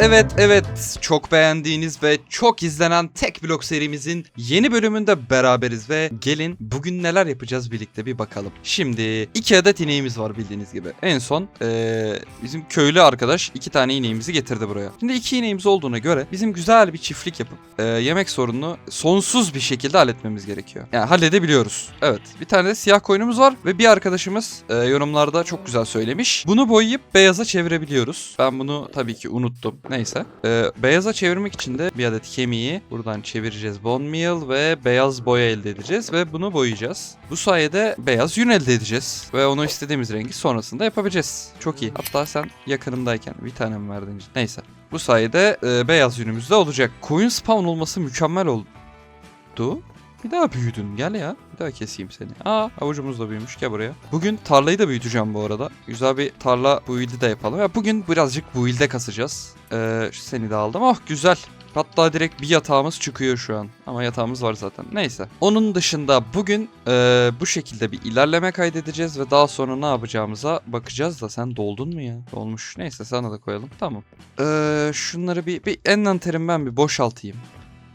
Evet, evet. Çok beğendiğiniz ve çok izlenen Tek Blok serimizin yeni bölümünde beraberiz ve gelin bugün neler yapacağız birlikte bir bakalım. Şimdi iki adet ineğimiz var bildiğiniz gibi. En son eee, bizim köylü arkadaş iki tane ineğimizi getirdi buraya. Şimdi iki ineğimiz olduğuna göre bizim güzel bir çiftlik yapıp eee, yemek sorununu sonsuz bir şekilde halletmemiz gerekiyor. Yani halledebiliyoruz. Evet. Bir tane de siyah koyunumuz var ve bir arkadaşımız eee, yorumlarda çok güzel söylemiş. Bunu boyayıp beyaza çevirebiliyoruz. Ben bunu tabii ki unuttum. Neyse. Ee, beyaza çevirmek için de bir adet kemiği buradan çevireceğiz. Bone meal ve beyaz boya elde edeceğiz ve bunu boyayacağız. Bu sayede beyaz yün elde edeceğiz. Ve onu istediğimiz rengi sonrasında yapabileceğiz. Çok iyi. Hatta sen yakınımdayken bir tane mi verdin? Neyse. Bu sayede e, beyaz yünümüz de olacak. Koyun spawn olması mükemmel oldu. Bir daha büyüdün gel ya. Bir daha keseyim seni. Aa avucumuz da büyümüş gel buraya. Bugün tarlayı da büyüteceğim bu arada. Güzel bir tarla build'i de yapalım. Ya bugün birazcık build'e kasacağız. Ee, seni de aldım. Oh güzel. Hatta direkt bir yatağımız çıkıyor şu an. Ama yatağımız var zaten. Neyse. Onun dışında bugün e, bu şekilde bir ilerleme kaydedeceğiz ve daha sonra ne yapacağımıza bakacağız da sen doldun mu ya? Dolmuş. Neyse sana da koyalım. Tamam. Ee, şunları bir, bir envanterim ben bir boşaltayım.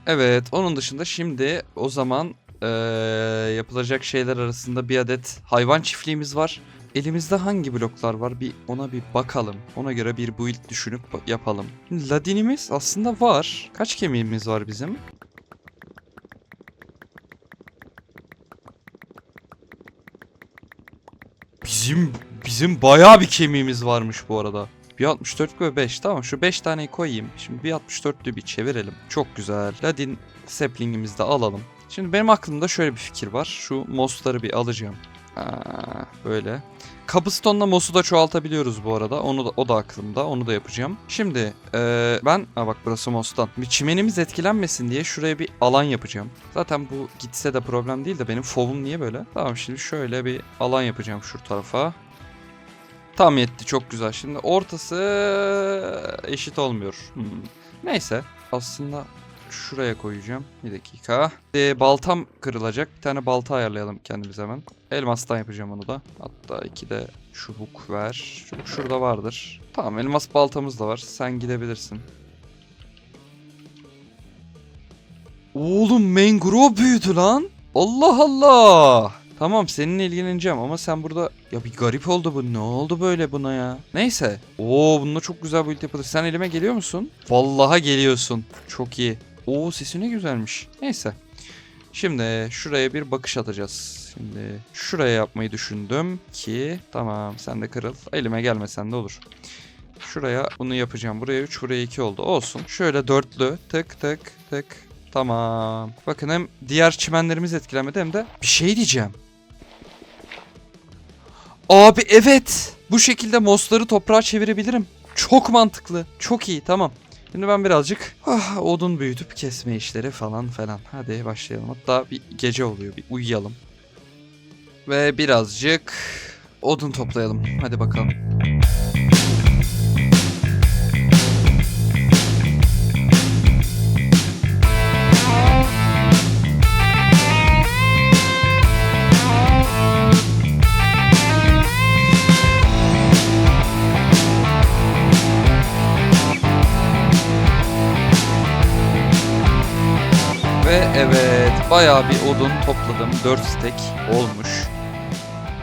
Evet, onun dışında şimdi o zaman eee, yapılacak şeyler arasında bir adet hayvan çiftliğimiz var. Elimizde hangi bloklar var bir ona bir bakalım. Ona göre bir build düşünüp yapalım. Ladinimiz aslında var. Kaç kemiğimiz var bizim? Bizim bizim bayağı bir kemiğimiz varmış bu arada. Bir 64 ve 5 tamam şu 5 taneyi koyayım. Şimdi bir 64'lü bir çevirelim. Çok güzel. Ladin saplingimizi de alalım. Şimdi benim aklımda şöyle bir fikir var. Şu mosları bir alacağım. Aa, böyle. Cobblestone'la mosu da çoğaltabiliyoruz bu arada. Onu da, o da aklımda. Onu da yapacağım. Şimdi eee, ben... Aa bak burası mostan. Bir çimenimiz etkilenmesin diye şuraya bir alan yapacağım. Zaten bu gitse de problem değil de benim fovum niye böyle? Tamam şimdi şöyle bir alan yapacağım şu tarafa. Tam yetti çok güzel. Şimdi ortası eşit olmuyor. Hmm. Neyse aslında şuraya koyacağım. Bir dakika. Ee, baltam kırılacak. Bir tane balta ayarlayalım kendimize hemen. Elmastan yapacağım onu da. Hatta iki de çubuk ver. Çubuk şurada vardır. Tamam elmas baltamız da var. Sen gidebilirsin. Oğlum mangrove büyüdü lan. Allah Allah. Tamam seninle ilgileneceğim ama sen burada ya bir garip oldu bu. Ne oldu böyle buna ya? Neyse. Oo bununla çok güzel build yapılır. Sen elime geliyor musun? Vallaha geliyorsun. Çok iyi. Oo sesi ne güzelmiş. Neyse. Şimdi şuraya bir bakış atacağız. Şimdi şuraya yapmayı düşündüm ki tamam sen de kırıl. Elime gelmesen de olur. Şuraya bunu yapacağım. Buraya 3 buraya 2 oldu. Olsun. Şöyle dörtlü tık tık tık. Tamam. Bakın hem diğer çimenlerimiz etkilenmedi hem de bir şey diyeceğim. Abi evet. Bu şekilde mosları toprağa çevirebilirim. Çok mantıklı. Çok iyi tamam. Şimdi ben birazcık ah, odun büyütüp kesme işleri falan falan. Hadi başlayalım. Hatta bir gece oluyor. Bir uyuyalım. Ve birazcık odun toplayalım. Hadi bakalım. Evet bayağı bir odun topladım. 4 stek olmuş.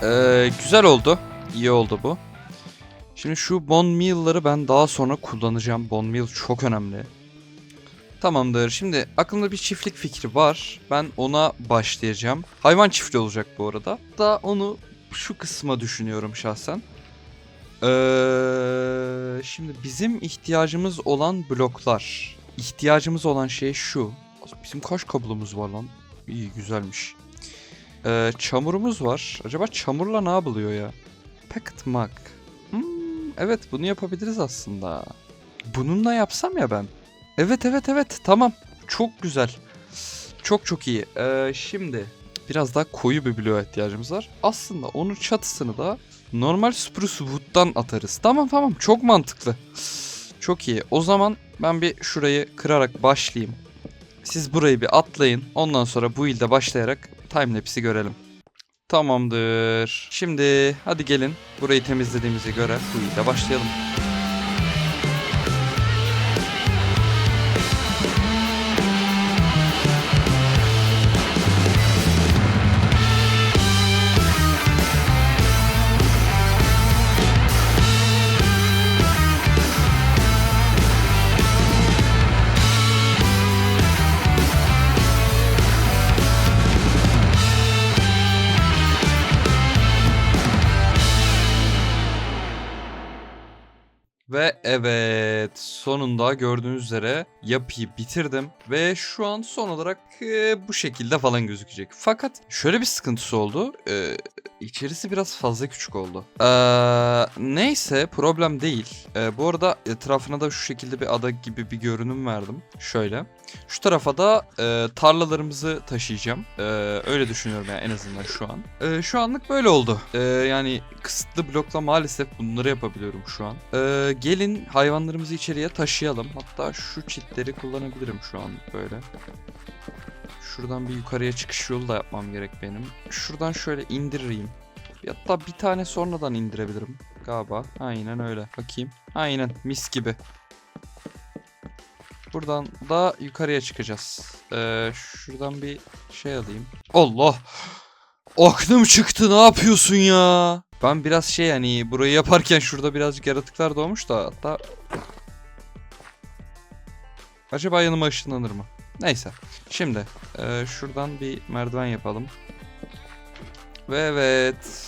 Ee, güzel oldu. İyi oldu bu. Şimdi şu bone meal'ları ben daha sonra kullanacağım. Bone meal çok önemli. Tamamdır. Şimdi aklımda bir çiftlik fikri var. Ben ona başlayacağım. Hayvan çiftliği olacak bu arada. Da onu şu kısma düşünüyorum şahsen. Ee, şimdi bizim ihtiyacımız olan bloklar. İhtiyacımız olan şey şu. Bizim kaç kablomuz var lan? İyi güzelmiş. Ee, çamurumuz var. Acaba çamurla ne yapılıyor ya? Packet mug. Hmm, evet bunu yapabiliriz aslında. Bununla yapsam ya ben. Evet evet evet tamam. Çok güzel. Çok çok iyi. Ee, şimdi biraz daha koyu bir bloğa ihtiyacımız var. Aslında onun çatısını da normal spruce wood'dan atarız. Tamam tamam çok mantıklı. Çok iyi. O zaman ben bir şurayı kırarak başlayayım. Siz burayı bir atlayın. Ondan sonra bu ilde başlayarak timelapse'i görelim. Tamamdır. Şimdi hadi gelin. Burayı temizlediğimize göre bu ilde başlayalım. onun sonunda gördüğünüz üzere yapıyı bitirdim ve şu an son olarak e, bu şekilde falan gözükecek. Fakat şöyle bir sıkıntısı oldu. E, içerisi biraz fazla küçük oldu. Ee, neyse problem değil. E, bu arada etrafına da şu şekilde bir ada gibi bir görünüm verdim. Şöyle. Şu tarafa da e, tarlalarımızı taşıyacağım. E, öyle düşünüyorum yani en azından şu an. E, şu anlık böyle oldu. E, yani kısıtlı blokla maalesef bunları yapabiliyorum şu an. E, gelin hayvanlarımızı içeriye taşıyalım. Hatta şu çitleri kullanabilirim şu an böyle. Şuradan bir yukarıya çıkış yolu da yapmam gerek benim. Şuradan şöyle indireyim. Hatta bir tane sonradan indirebilirim galiba. Aynen öyle. Bakayım. Aynen mis gibi. Buradan da yukarıya çıkacağız. Ee, şuradan bir şey alayım. Allah! Aklım çıktı ne yapıyorsun ya? Ben biraz şey hani burayı yaparken şurada birazcık yaratıklar doğmuş da hatta... Acaba yanıma ışınlanır mı? Neyse. Şimdi e, şuradan bir merdiven yapalım. Ve evet.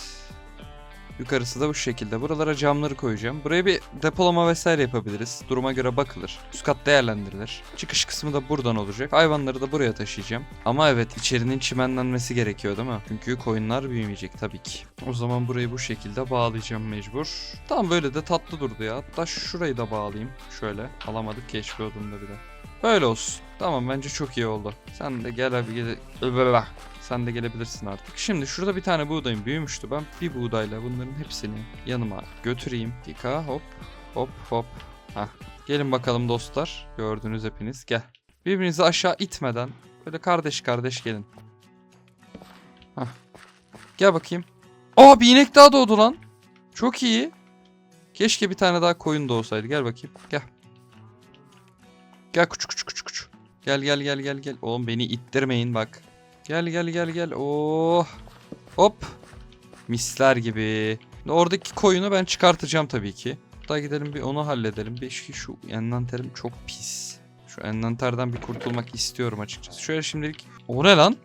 Yukarısı da bu şekilde. Buralara camları koyacağım. Buraya bir depolama vesaire yapabiliriz. Duruma göre bakılır. Üst kat değerlendirilir. Çıkış kısmı da buradan olacak. Hayvanları da buraya taşıyacağım. Ama evet içerinin çimenlenmesi gerekiyor değil mi? Çünkü koyunlar büyümeyecek tabii ki. O zaman burayı bu şekilde bağlayacağım mecbur. Tam böyle de tatlı durdu ya. Hatta şurayı da bağlayayım. Şöyle. Alamadık keşfiyordum da bir de. Böyle olsun. Tamam bence çok iyi oldu. Sen de gel abi gel. Sen de gelebilirsin artık. Şimdi şurada bir tane buğdayım büyümüştü. Ben bir buğdayla bunların hepsini yanıma götüreyim. Dika hop hop hop. Hah. Gelin bakalım dostlar. Gördünüz hepiniz. Gel. Birbirinizi aşağı itmeden böyle kardeş kardeş gelin. Hah. Gel bakayım. Aa bir inek daha doğdu lan. Çok iyi. Keşke bir tane daha koyun doğsaydı. Gel bakayım. Gel. Gel küçük küçük küçük küçük. Gel gel gel gel gel. Oğlum beni ittirmeyin bak. Gel gel gel gel. Oh. Hop. Misler gibi. Oradaki koyunu ben çıkartacağım tabii ki. Hatta gidelim bir onu halledelim. Şu, şu envanterim çok pis. Şu envanterden bir kurtulmak istiyorum açıkçası. Şöyle şimdilik... O ne lan?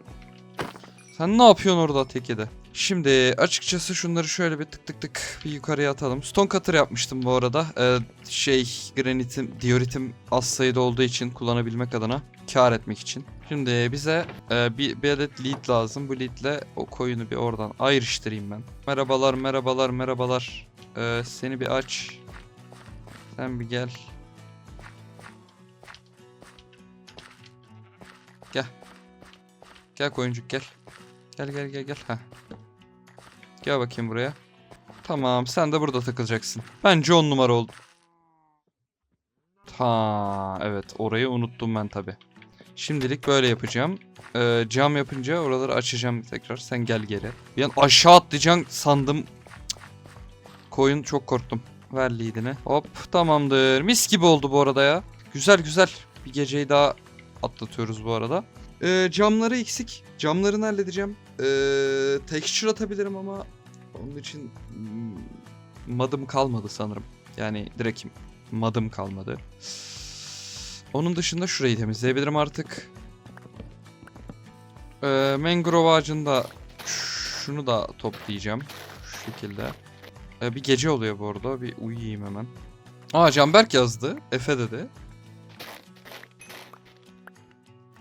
Sen ne yapıyorsun orada tekede? Şimdi açıkçası şunları şöyle bir tık tık tık bir yukarıya atalım. Stone cutter yapmıştım bu arada. Ee, şey granitim, dioritim az sayıda olduğu için kullanabilmek adına. Kar etmek için. Şimdi bize e, bir, bir adet lead lazım. Bu leadle o koyunu bir oradan ayrıştırayım ben. Merhabalar merhabalar merhabalar. Ee, seni bir aç. Sen bir gel. Gel. Gel koyuncuk gel. Gel gel gel gel. Heh. Gel bakayım buraya. Tamam sen de burada takılacaksın. Bence on numara oldu. Ha evet orayı unuttum ben tabi. Şimdilik böyle yapacağım. Ee, cam yapınca oraları açacağım tekrar. Sen gel geri. Bir an aşağı atlayacaksın sandım. Koyun çok korktum. Ver leadini. Hop tamamdır. Mis gibi oldu bu arada ya. Güzel güzel. Bir geceyi daha atlatıyoruz bu arada. Ee, camları eksik. Camlarını halledeceğim. Ee, texture atabilirim ama onun için madım kalmadı sanırım. Yani direkt madım kalmadı. Onun dışında şurayı temizleyebilirim artık. Ee, mangrove ağacında şunu da toplayacağım. Şu şekilde. Ee, bir gece oluyor bu arada. Bir uyuyayım hemen. Aa Canberk yazdı. Efe dedi.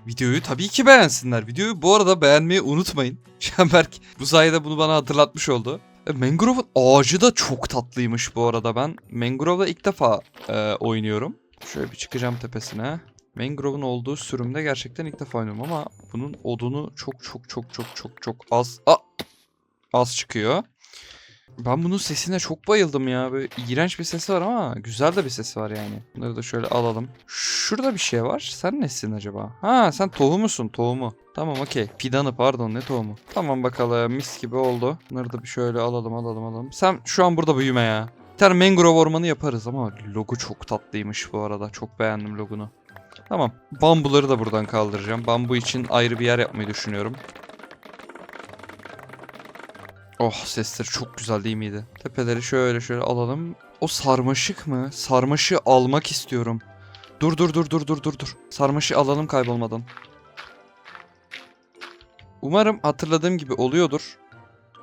Videoyu tabii ki beğensinler. Videoyu bu arada beğenmeyi unutmayın. Canberk bu sayede bunu bana hatırlatmış oldu. E, Mangrove'un ağacı da çok tatlıymış bu arada ben. Mangrove'da ilk defa e, oynuyorum. Şöyle bir çıkacağım tepesine. Mangrove'un olduğu sürümde gerçekten ilk defa oynuyorum ama bunun odunu çok çok çok çok çok çok az Aa! az çıkıyor. Ben bunun sesine çok bayıldım ya. Böyle iğrenç bir sesi var ama güzel de bir sesi var yani. Bunları da şöyle alalım. Şurada bir şey var. Sen nesin acaba? Ha sen tohumusun tohumu. Tamam okey. Fidanı pardon ne tohumu. Tamam bakalım mis gibi oldu. Bunları da bir şöyle alalım alalım alalım. Sen şu an burada büyüme ya. Bir tane mangrove ormanı yaparız ama logo çok tatlıymış bu arada. Çok beğendim logonu. Tamam. Bambuları da buradan kaldıracağım. Bambu için ayrı bir yer yapmayı düşünüyorum. Oh sesleri çok güzel değil miydi? Tepeleri şöyle şöyle alalım. O sarmaşık mı? Sarmaşı almak istiyorum. Dur dur dur dur dur dur dur. Sarmaşı alalım kaybolmadan. Umarım hatırladığım gibi oluyordur.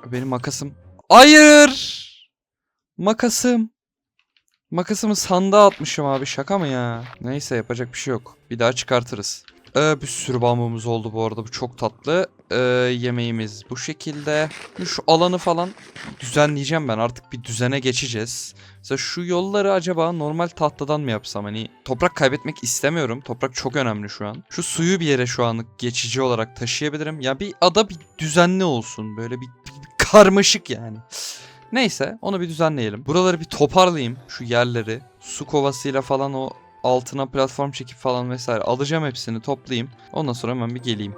Benim makasım. Hayır! Makasım. Makasımı sandığa atmışım abi şaka mı ya? Neyse yapacak bir şey yok. Bir daha çıkartırız. Ee, bir sürü bambumuz oldu bu arada bu çok tatlı. Ee, yemeğimiz bu şekilde. Şu alanı falan düzenleyeceğim ben artık bir düzene geçeceğiz. Mesela şu yolları acaba normal tahtadan mı yapsam? Hani toprak kaybetmek istemiyorum. Toprak çok önemli şu an. Şu suyu bir yere şu anlık geçici olarak taşıyabilirim. Ya bir ada bir düzenli olsun. Böyle bir, bir- bir karmaşık yani. Neyse onu bir düzenleyelim. Buraları bir toparlayayım. Şu yerleri. Su kovasıyla falan o altına platform çekip falan vesaire alacağım hepsini toplayayım. Ondan sonra hemen bir geleyim.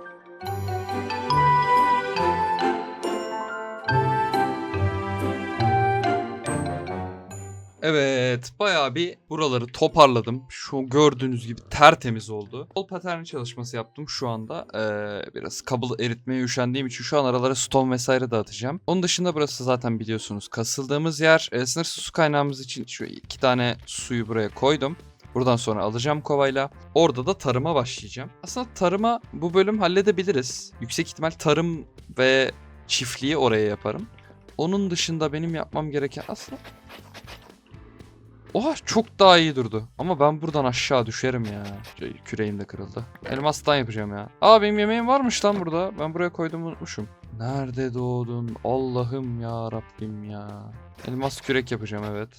Evet bayağı bir buraları toparladım. Şu gördüğünüz gibi tertemiz oldu. Bol paterni çalışması yaptım şu anda. Ee, biraz kabul eritmeye üşendiğim için şu an aralara stone vesaire dağıtacağım. Onun dışında burası zaten biliyorsunuz kasıldığımız yer. Ee, sınırsız su kaynağımız için şu iki tane suyu buraya koydum. Buradan sonra alacağım kovayla. Orada da tarıma başlayacağım. Aslında tarıma bu bölüm halledebiliriz. Yüksek ihtimal tarım ve çiftliği oraya yaparım. Onun dışında benim yapmam gereken aslında Oha çok daha iyi durdu. Ama ben buradan aşağı düşerim ya. Şey, Küreğim de kırıldı. Elmastan yapacağım ya. Aa benim yemeğim varmış lan burada. Ben buraya koydum unutmuşum. Nerede doğdun? Allah'ım ya Rabbim ya. Elmas kürek yapacağım evet.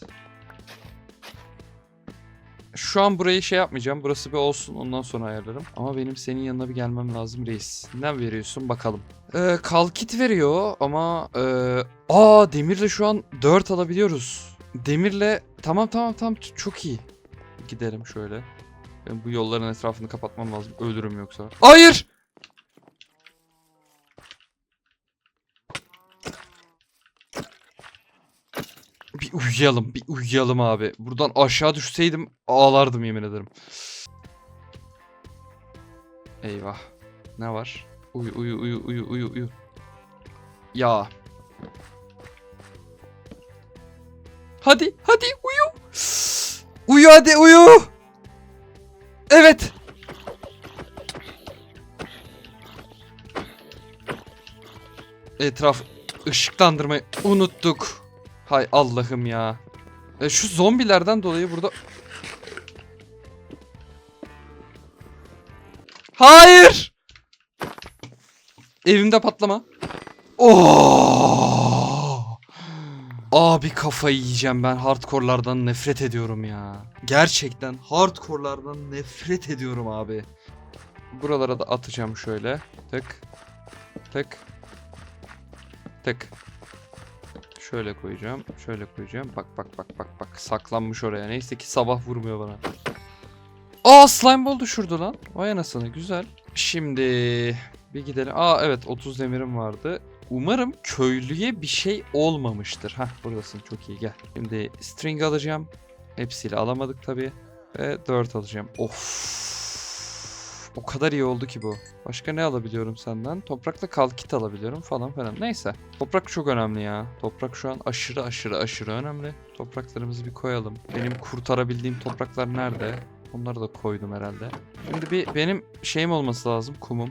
Şu an burayı şey yapmayacağım. Burası bir olsun ondan sonra ayarlarım. Ama benim senin yanına bir gelmem lazım reis. Ne veriyorsun bakalım. Ee, kalkit veriyor ama... E, aa demirle şu an 4 alabiliyoruz. Demirle tamam tamam tamam çok iyi. Gidelim şöyle. Ben bu yolların etrafını kapatmam lazım. Ölürüm yoksa. Hayır! Bir uyuyalım, bir uyuyalım abi. Buradan aşağı düşseydim ağlardım yemin ederim. Eyvah. Ne var? Uyu uyu uyu uyu uyu uyu. Ya. Hadi hadi uyu. Uyu hadi uyu. Evet. Etraf ışıklandırmayı unuttuk. Hay Allah'ım ya. E, şu zombilerden dolayı burada... Hayır! Evimde patlama. Oh! Abi kafayı yiyeceğim ben hardcore'lardan nefret ediyorum ya. Gerçekten hardcore'lardan nefret ediyorum abi. Buralara da atacağım şöyle. Tık. Tık. Tık. Şöyle koyacağım. Şöyle koyacağım. Bak bak bak bak bak. Saklanmış oraya. Neyse ki sabah vurmuyor bana. Aa slime ball düşürdü lan. Vay anasını güzel. Şimdi bir gidelim. Aa evet 30 demirim vardı. Umarım köylüye bir şey olmamıştır. Hah buradasın çok iyi gel. Şimdi string alacağım. Hepsiyle alamadık tabi. Ve 4 alacağım. Of. O kadar iyi oldu ki bu. Başka ne alabiliyorum senden? Toprakla kalkit alabiliyorum falan falan. Neyse. Toprak çok önemli ya. Toprak şu an aşırı aşırı aşırı önemli. Topraklarımızı bir koyalım. Benim kurtarabildiğim topraklar nerede? Onları da koydum herhalde. Şimdi bir benim şeyim olması lazım. Kumum.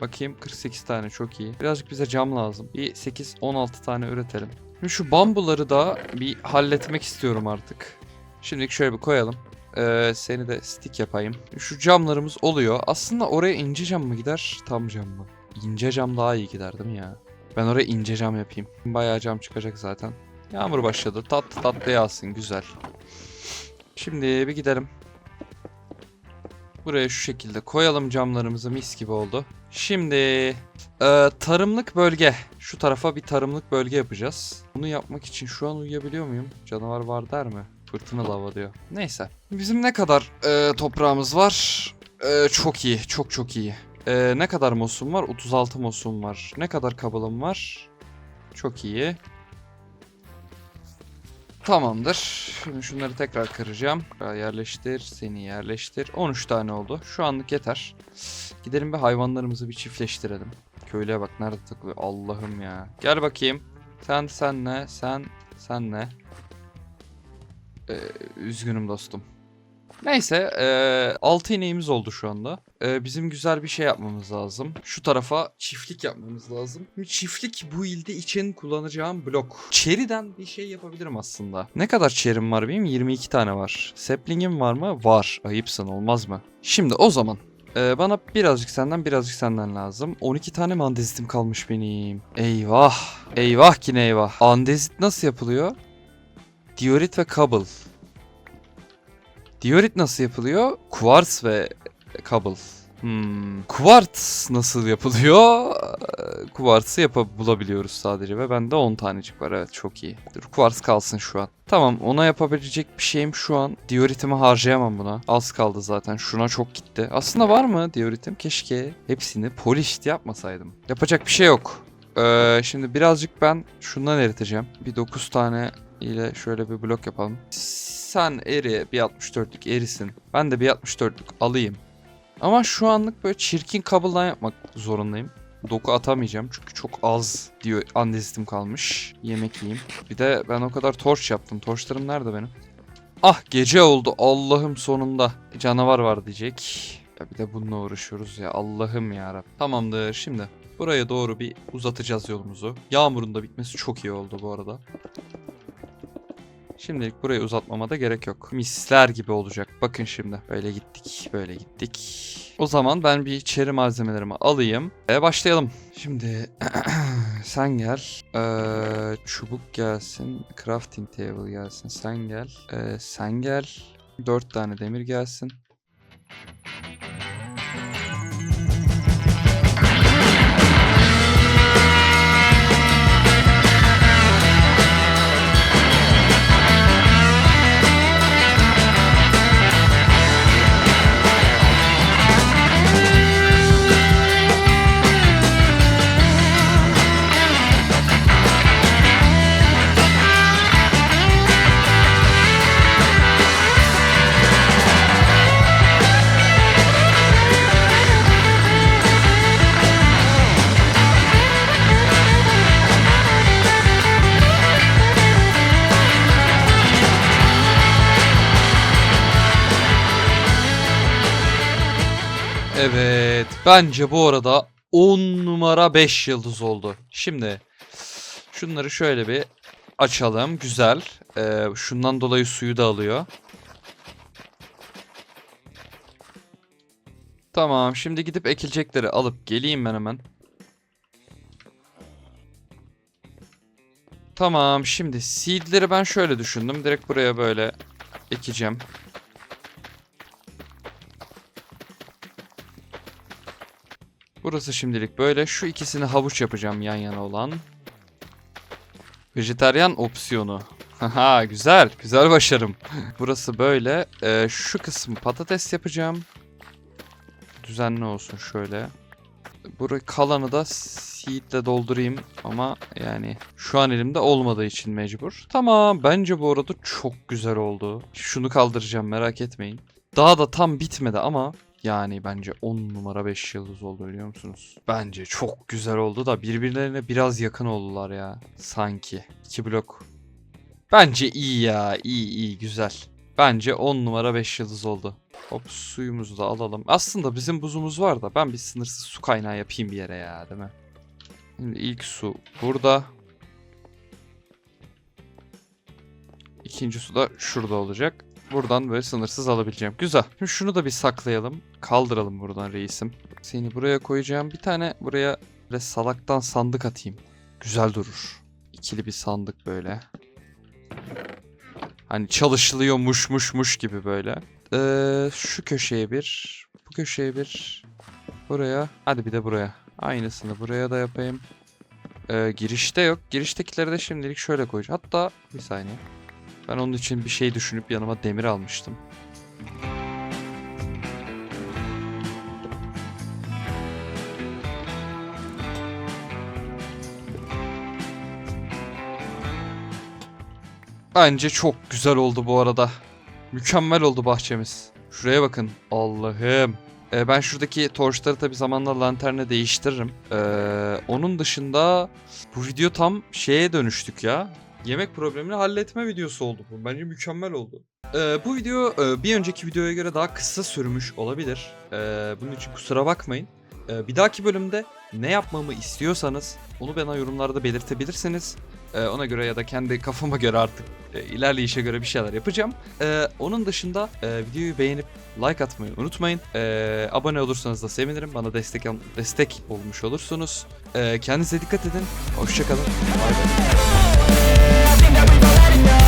Bakayım 48 tane çok iyi. Birazcık bize cam lazım. Bir 8-16 tane üretelim. Şimdi şu bambuları da bir halletmek istiyorum artık. Şimdilik şöyle bir koyalım. Ee, seni de stick yapayım. Şu camlarımız oluyor. Aslında oraya ince cam mı gider, tam cam mı? İnce cam daha iyi gider değil mi ya? Ben oraya ince cam yapayım. Bayağı cam çıkacak zaten. Yağmur başladı. Tatlı tatlı yağsın. Güzel. Şimdi bir gidelim. Buraya şu şekilde koyalım camlarımızı mis gibi oldu. Şimdi e, tarımlık bölge. Şu tarafa bir tarımlık bölge yapacağız. Bunu yapmak için şu an uyuyabiliyor muyum? Canavar var der mi? Fırtına lava diyor. Neyse. Bizim ne kadar e, toprağımız var? E, çok iyi. Çok çok iyi. E, ne kadar mosum var? 36 mosum var. Ne kadar kabılım var? Çok iyi. Tamamdır. Şimdi şunları tekrar kıracağım. Yerleştir. Seni yerleştir. 13 tane oldu. Şu anlık yeter. Gidelim bir hayvanlarımızı bir çiftleştirelim. Köylüye bak nerede takılıyor. Allah'ım ya. Gel bakayım. Sen sen ne? Sen sen ne? Ee, üzgünüm dostum. Neyse eee 6 ineğimiz oldu şu anda. Eee, bizim güzel bir şey yapmamız lazım. Şu tarafa çiftlik yapmamız lazım. Çiftlik bu ilde için kullanacağım blok. Cherry'den bir şey yapabilirim aslında. Ne kadar cherry'm var benim? 22 tane var. Sapling'im var mı? Var. Ayıpsın olmaz mı? Şimdi o zaman bana birazcık senden birazcık senden lazım. 12 tane mi andezitim kalmış benim? Eyvah. Eyvah yine eyvah. Andezit nasıl yapılıyor? Diorit ve kabul. Diorit nasıl yapılıyor? Quartz ve kabul. Hmm. Quartz nasıl yapılıyor? Ee, Quartz'ı yapabiliyoruz sadece ve bende 10 tanecik var. Evet çok iyi. Dur Quartz kalsın şu an. Tamam ona yapabilecek bir şeyim şu an. Dioritimi harcayamam buna. Az kaldı zaten. Şuna çok gitti. Aslında var mı dioritim? Keşke hepsini polished yapmasaydım. Yapacak bir şey yok. Ee, şimdi birazcık ben şundan eriteceğim. Bir 9 tane ile şöyle bir blok yapalım. Sen eri bir 64'lük erisin. Ben de bir 64'lük alayım. Ama şu anlık böyle çirkin kabuldan yapmak zorundayım. Doku atamayacağım çünkü çok az diyor andezitim kalmış. Yemek yiyeyim. Bir de ben o kadar torç yaptım. Torçlarım nerede benim? Ah gece oldu Allah'ım sonunda. Canavar var diyecek. Ya bir de bununla uğraşıyoruz ya Allah'ım ya Tamamdır şimdi. Buraya doğru bir uzatacağız yolumuzu. Yağmurun da bitmesi çok iyi oldu bu arada. Şimdilik burayı uzatmama da gerek yok. Misler gibi olacak. Bakın şimdi. Böyle gittik. Böyle gittik. O zaman ben bir içeri malzemelerimi alayım. Ve başlayalım. Şimdi sen gel. Ee, çubuk gelsin. Crafting table gelsin. Sen gel. Ee, sen gel. Dört tane demir gelsin. Evet. Bence bu arada 10 numara 5 yıldız oldu. Şimdi şunları şöyle bir açalım. Güzel. Ee, şundan dolayı suyu da alıyor. Tamam. Şimdi gidip ekilecekleri alıp geleyim ben hemen. Tamam. Şimdi seedleri ben şöyle düşündüm. Direkt buraya böyle ekeceğim. Burası şimdilik böyle. Şu ikisini havuç yapacağım yan yana olan. Vejetaryen opsiyonu. Haha güzel. Güzel başarım. Burası böyle. Ee, şu kısmı patates yapacağım. Düzenli olsun şöyle. Burayı kalanı da seedle doldurayım ama yani şu an elimde olmadığı için mecbur. Tamam bence bu arada çok güzel oldu. Şunu kaldıracağım merak etmeyin. Daha da tam bitmedi ama yani bence 10 numara 5 yıldız oldu biliyor musunuz? Bence çok güzel oldu da birbirlerine biraz yakın oldular ya. Sanki. 2 blok. Bence iyi ya. iyi iyi güzel. Bence 10 numara 5 yıldız oldu. Hop suyumuzu da alalım. Aslında bizim buzumuz var da ben bir sınırsız su kaynağı yapayım bir yere ya değil mi? Şimdi ilk su burada. İkinci su da şurada olacak. Buradan böyle sınırsız alabileceğim. Güzel. Şimdi şunu da bir saklayalım. Kaldıralım buradan reisim. Seni buraya koyacağım. Bir tane buraya böyle salaktan sandık atayım. Güzel durur. İkili bir sandık böyle. Hani çalışılıyormuş muş muş gibi böyle. Ee, şu köşeye bir. Bu köşeye bir. Buraya. Hadi bir de buraya. Aynısını buraya da yapayım. Ee, girişte yok. Giriştekileri de şimdilik şöyle koyacağım. Hatta bir saniye. Ben onun için bir şey düşünüp yanıma demir almıştım. Bence çok güzel oldu bu arada. Mükemmel oldu bahçemiz. Şuraya bakın. Allah'ım. Ee, ben şuradaki torçları tabi zamanla lanterne değiştiririm. Ee, onun dışında bu video tam şeye dönüştük ya. Yemek problemini halletme videosu oldu bu. Bence mükemmel oldu. Ee, bu video e, bir önceki videoya göre daha kısa sürmüş olabilir. Ee, bunun için kusura bakmayın. Ee, bir dahaki bölümde ne yapmamı istiyorsanız onu bana yorumlarda belirtebilirsiniz. Ee, ona göre ya da kendi kafama göre artık e, ilerleyişe göre bir şeyler yapacağım. Ee, onun dışında e, videoyu beğenip like atmayı unutmayın. Ee, abone olursanız da sevinirim. Bana destek destek olmuş olursunuz. Ee, kendinize dikkat edin. Hoşçakalın. Bay bay. we've already go.